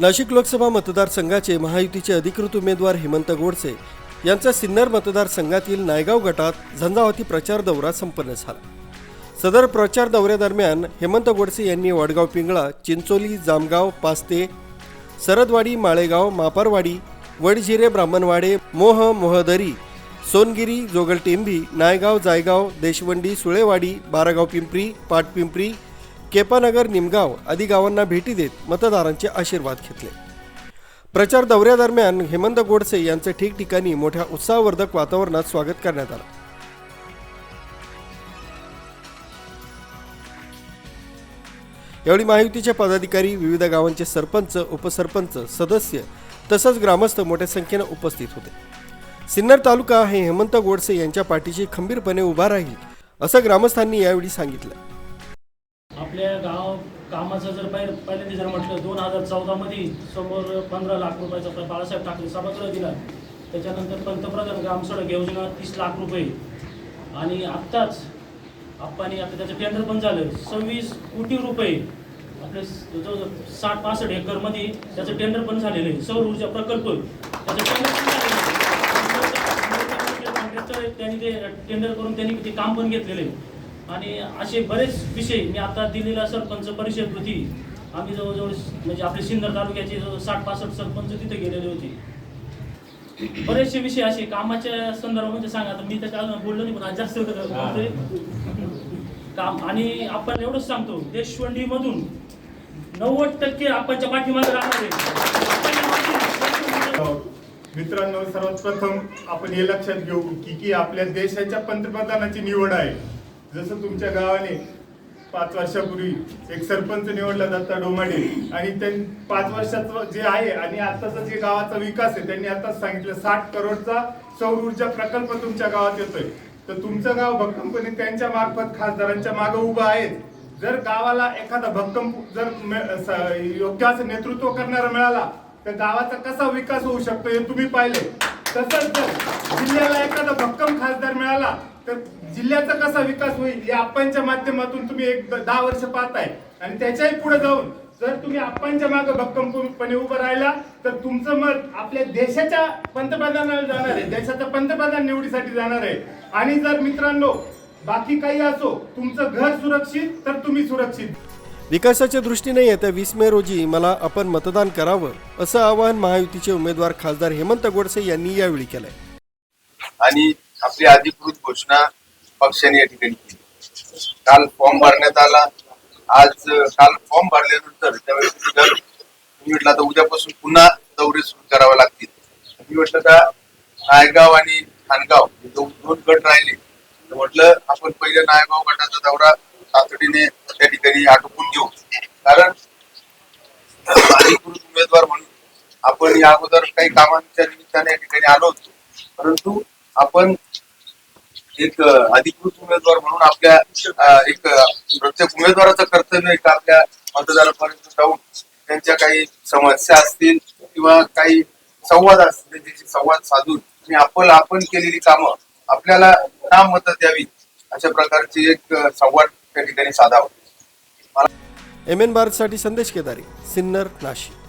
नाशिक लोकसभा मतदारसंघाचे महायुतीचे अधिकृत उमेदवार हेमंत गोडसे यांचा सिन्नर मतदारसंघातील नायगाव गटात झंझावाती प्रचार दौरा संपन्न झाला. सदर प्रचार दौऱ्यादरम्यान हेमंत गोडसे यांनी वडगाव पिंगळा चिंचोली जामगाव पास्ते सरदवाडी माळेगाव मापारवाडी वडझिरे ब्राह्मणवाडे मोह मोहदरी सोनगिरी जोगलटेंबी नायगाव जायगाव देशवंडी सुळेवाडी बारागाव पिंपरी पाटपिंपरी केपानगर निमगाव आदी गावांना भेटी देत मतदारांचे आशीर्वाद घेतले. प्रचार दौऱ्यादरम्यान हेमंत गोडसे यांचे ठिकठिकाणी मोठ्या उत्साहवर्धक वातावरणात स्वागत करण्यात आलं. यावेळी महायुतीचे पदाधिकारी विविध गावांचे सरपंच उपसरपंच सदस्य तसंच ग्रामस्थ मोठ्या संख्येनं उपस्थित होते. सिन्नर तालुका हे हेमंत गोडसे यांच्या पाठीशी खंबीरपणे उभा राहील असं ग्रामस्थांनी यावेळी सांगितलं. आपल्या गाव कामाचं जर पहिले पहिल्यांदा जर म्हटलं दोन हजार चौदामध्ये समोर पंधरा लाख रुपयाचा बाळासाहेब ठाकरे सभागृह दिला. त्याच्यानंतर पंतप्रधान ग्रामसडक योजना तीस लाख रुपये. आणि आत्ताच आप्पानी आता त्याचं टेंडर पण झालं. सव्वीस कोटी रुपये. आपले जो जवळजवळ साठ पासष्ट एकरमध्ये त्याचं टेंडर पण झालेलं आहे. सौर ऊर्जा प्रकल्प. त्याचं टेंडर पण झालेलं आहे. त्यांनी ते टेंडर करून त्यांनी ते काम पण घेतलेलं आहे. आणि असे बरेच विषय मी आता दिलेला सरपंच परिषद होती. आम्ही जवळजवळ म्हणजे आपले सिन्नर तालुक्याचे जवळ साठ पासष्ट सरपंच तिथे गेलेले होते. बरेचसे विषय असे कामाच्या संदर्भामध्ये सांगा आता मी त्याच्या अजून बोललो नाही पण आज जास्त काम आणि आपण एवढंच सांगतो देशवंडी मधून नव्वद टक्के आपणच्या पाठीमागे राहणार आहे. मित्रांनो सर्वात प्रथम आपण हे लक्षात घेऊ की की आपल्या देशाच्या पंतप्रधानाची निवड आहे. जसं तुमच्या गावाने पाच वर्षापूर्वी एक सरपंच निवडला दत्ता डोमाडे आणि त्यांनी पाच वर्षाचं जे आहे आणि आताचा जे गावाचा विकास आहे त्यांनी आताच सांगितलं साठ करोडचा सौर ऊर्जा प्रकल्प तुमच्या गावात येतोय. तर तुमचं गाव भक्कमपणे त्यांच्या मार्फत खासदारांच्या मागे उभं आहे. जर गावाला एखादा भक्कम जर योग्य असं नेतृत्व करणारा मिळाला तर गावाचा कसा विकास होऊ शकतो हे तुम्ही पाहिले. तसंच जर जिल्ह्याला एखादा मिळाला तर जिल्ह्याचा कसा विकास होईल हे आप्पांच्या माध्यमातून तुम्ही एक दहा वर्ष पाहताय. आणि त्याच्याही पुढे जाऊन जर तुम्ही आप्पांच्या मागे भक्कमपणे उभं राहिला तर तुमचं मत आपल्या देशाच्या पंतप्रधानाला जाणार आहे. देशाचा पंतप्रधान निवडीसाठी जाणार आहे. आणि जर मित्रांनो बाकी काही असो तुमचं घर सुरक्षित तर तुम्ही सुरक्षित. विकासाच्या दृष्टीने येत्या वीस मे रोजी मला आपण मतदान करावं असं आवाहन महायुतीचे उमेदवार खासदार हेमंत गोडसे यांनी यावेळी केलंय. आणि आपली अधिकृत घोषणा पक्षाने या ठिकाणी केली. काल फॉर्म भरण्यात आला. आज काल फॉर्म भरल्यानंतर त्यावेळेस जर मी म्हटलं आता उद्यापासून पुन्हा दौरे सुरू करावे लागतील. मी म्हटलं का नायगाव आणि खानगाव हे दोन दोन गट राहिले. तर म्हटलं आपण पहिले नायगाव गटाचा दौरा तातडीने त्या ठिकाणी आटोपून घेऊ. कारण अधिकृत उमेदवार म्हणून आपण या अगोदर काही कामांच्या निमित्ताने या ठिकाणी आलो होतो. परंतु आपण एक अधिकृत उमेदवार म्हणून आपल्या एक प्रत्येक उमेदवाराचं कर्तव्य आहे का आपल्या मतदारापर्यंत जाऊन त्यांच्या काही समस्या असतील किंवा काही संवाद असतील त्यांच्याशी संवाद साधून आणि आपण आपण केलेली कामं आपल्याला ना मतं द्यावी अशा प्रकारची एक संवाद त्या ठिकाणी साधावा. एम एन भारतसाठी संदेश केदारी सिन्नर नाशिक.